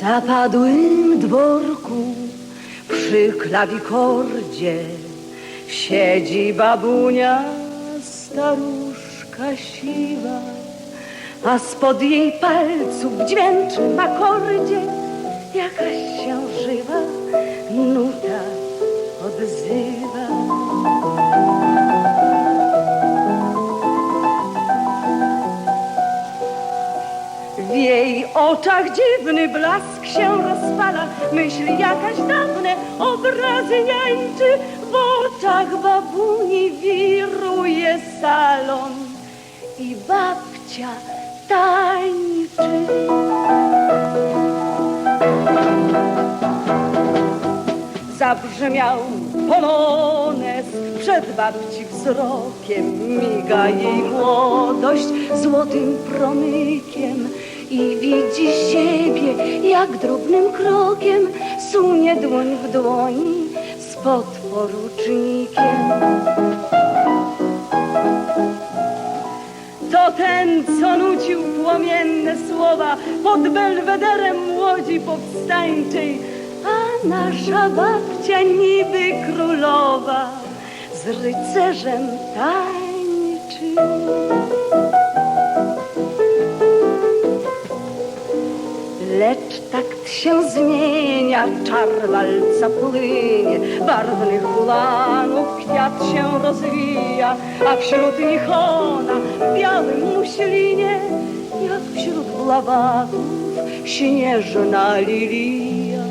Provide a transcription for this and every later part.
Zapadłym dworku przy klawikordzie siedzi babunia, staruszka siwa, a spod jej palców w dźwięcznym akordzie jakaś się żywa nuta odzywa. W jej oczach dziwny blask się rozpala, myśl jakaś dawne obrazy jańczy. W oczach babuni wiruje salon i babcia tańczy. Zabrzmiał polones przed babci wzrokiem, miga jej młodość złotym promykiem i widzi siebie, jak drobnym krokiem sunie dłoń w dłoni z podporucznikiem. To ten, co nucił płomienne słowa pod belwederem łodzi powstańczej, a nasza babcia niby królowa z rycerzem tańczy. Lecz takt się zmienia, czar walca płynie, barwnych hulanów kwiat się rozwija, a wśród nich ona w białym muślinie, jak wśród blawatów śnieżna lilia.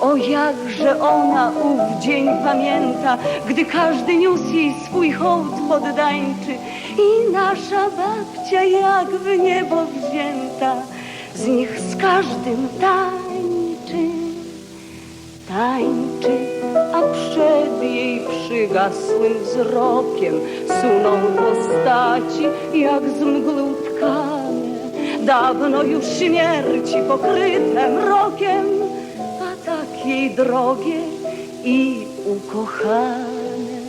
O jakże ona ów dzień pamięta, gdy każdy niósł jej swój hołd poddańczy i nasza babcia jak w niebo wzięta, z nich z każdym tańczy, przygasłym wzrokiem suną postaci jak z mgły dawno już śmierci pokryte mrokiem, a tak jej drogie i ukochane.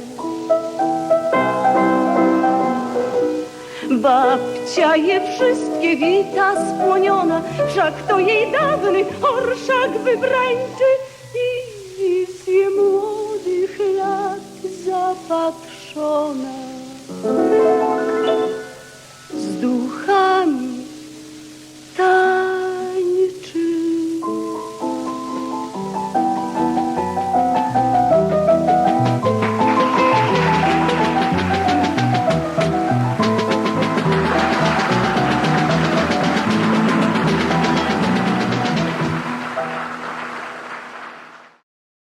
Babcia je wszystkie wita spłoniona, wszak to jej dawny orszak wybrańczy Oh, no.